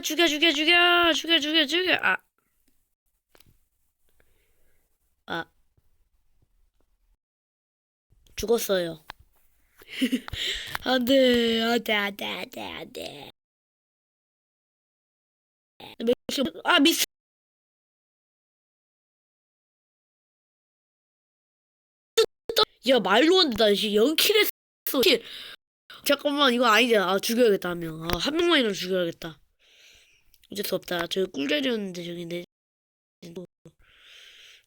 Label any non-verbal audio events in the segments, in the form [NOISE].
죽여 죽여 죽여 죽여 죽여 죽여 아. 아. 죽었어요. [LAUGHS] 안돼 안돼 안돼 안돼 안돼. 아 미스. 야 말로 한데 나 지금 0킬 했어. 킬. 잠깐만 이거 아니잖아. 아, 죽여야겠다 한 명. 아, 한 명만이라도 죽여야겠다. 어쩔 수 없다. 저 꿀자리였는데 저기 내 누,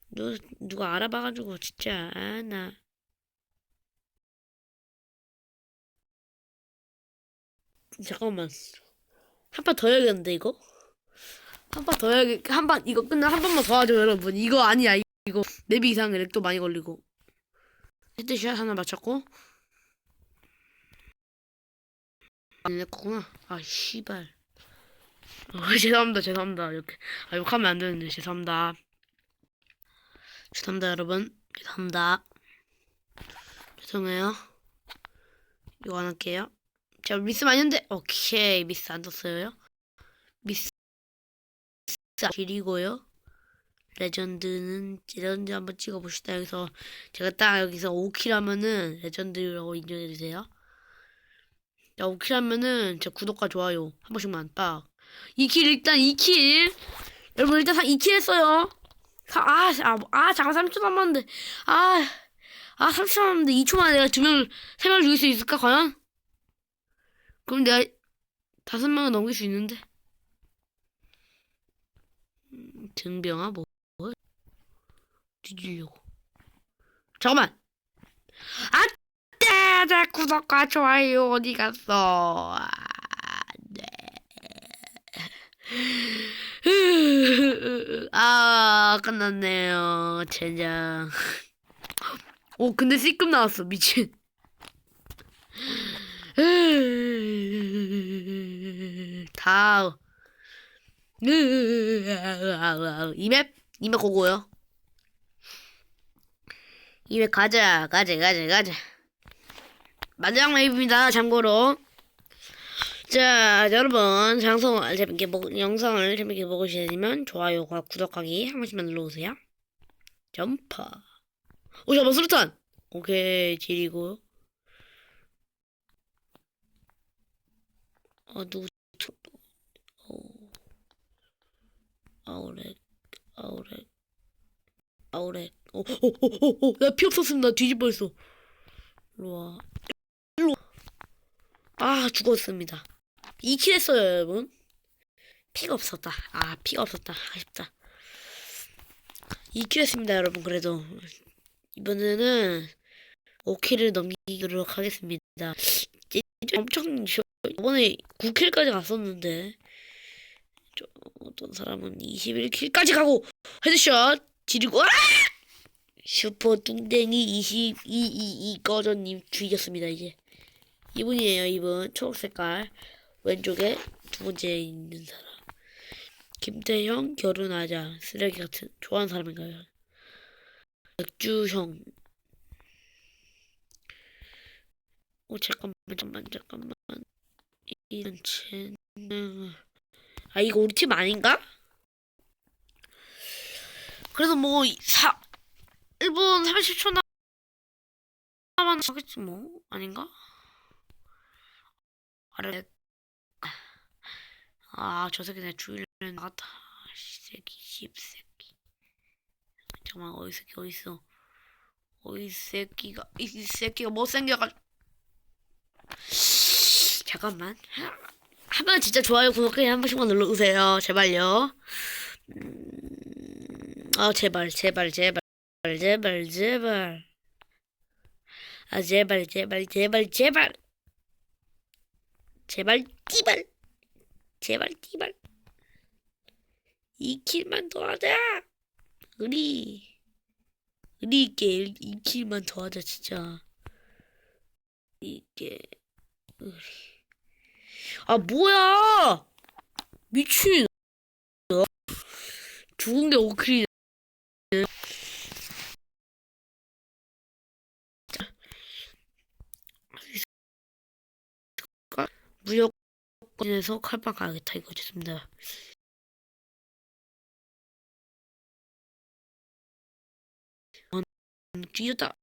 누 누가 알아봐가지고 진짜 아, 나. 잠깐만. 한 판 더 해야겠는데 이거? 한 판 더 해야겠 한판 이거 끝나 한 번만 더 하죠 여러분. 이거 아니야 이거. 맵이 이상해 렉도 많이 걸리고. 헤드샷 하나 맞췄고. 내 거구나. 아 씨발 어, [LAUGHS] 죄송합니다 죄송합니다. 이렇게. 아 욕하면 안 되는데 죄송합니다. 죄송합니다 여러분. 죄송합니다. 죄송해요. 이거 안 할게요. 자 미스 많이 했는데 오케이. 미스 안 떴어요. 미스 길이고요. 레전드는 레전드 한번 찍어봅시다. 여기서 제가 딱 여기서 5킬 하면은 레전드라고 인정해주세요. 자 5킬 하면은 제 구독과 좋아요 한 번씩만 딱 2킬 일단 2킬 여러분 일단 2킬 했어요. 사, 아, 아, 아 잠깐 3초 남았는데. 아, 아 3초 남았는데 2초 만에 내가 두 명을 세 명을 죽일 수 있을까 과연? 그럼 내가 다섯 명을 넘길 수 있는데. 음, 등병아 뭐 뒤지려고. 잠깐만. 아따 내 구독과 좋아요 어디 갔어. 아 끝났네요. 젠장. 오 근데 C급 나왔어. 미친. 다음. 이맵? 이맵 고고요? 이맵 가자. 가자 가자 가자. 마지막 맵입니다 참고로 자 여러분 장성을 재밌게 보 영상을 재밌게 보고 싶으시면 좋아요와 구독하기 한 번씩만 눌러주세요. 점퍼 오 잠깐 수류탄! 오케이 지리고. 어 누구 오 아우렉 아우렉 아우렉. 오오오오오 나피 없었습니다. 뒤질 뻔했어. 일로와. 일로 아 죽었습니다 2킬 했어요 여러분. 피가 없었다. 아 피가 없었다. 아쉽다. 2킬 했습니다 여러분 그래도. 이번에는 5킬을 넘기도록 하겠습니다. 엄청 이번에 9킬까지 갔었는데 저 어떤 사람은 21킬까지 가고 헤드샷 지르고 아! 슈퍼 뚱땡이 2222 꺼져님 죽였습니다 이제. 이분이에요 이분. 초록색깔 왼쪽에 두 번째 있는 사람 김태형 결혼하자 쓰레기 같은 좋아하는 사람인가요? 맥주형 오 잠깐만 잠깐만 잠깐만 이런 채널 아 이거 우리 팀 아닌가? 그래도 뭐 4, 1분 30초 남았겠지 뭐 아닌가? 아래 아 저 새끼 내 주일에 나갔다. 이 새끼 씹새끼. 잠깐만 어이 새끼 어딨어? 어이 새끼가 이 새끼가 못생겨가지고 잠깐만. 하면 진짜 좋아요 구독해 한 번씩만 눌러주세요. 제발요. 음, 아 제발 제발 제발 제발 제발. 아 제발 제발 제발 제발. 제발 띠발 제발 띠발. 이 킬만 더 하자. 우리 우리 있게 이 킬만 더 하자 진짜. 이게. 우리 아 뭐야? 미친. 죽은 게무 에서 칼빵 가야겠다 이거 좋습니다. 어, 뒤졌다.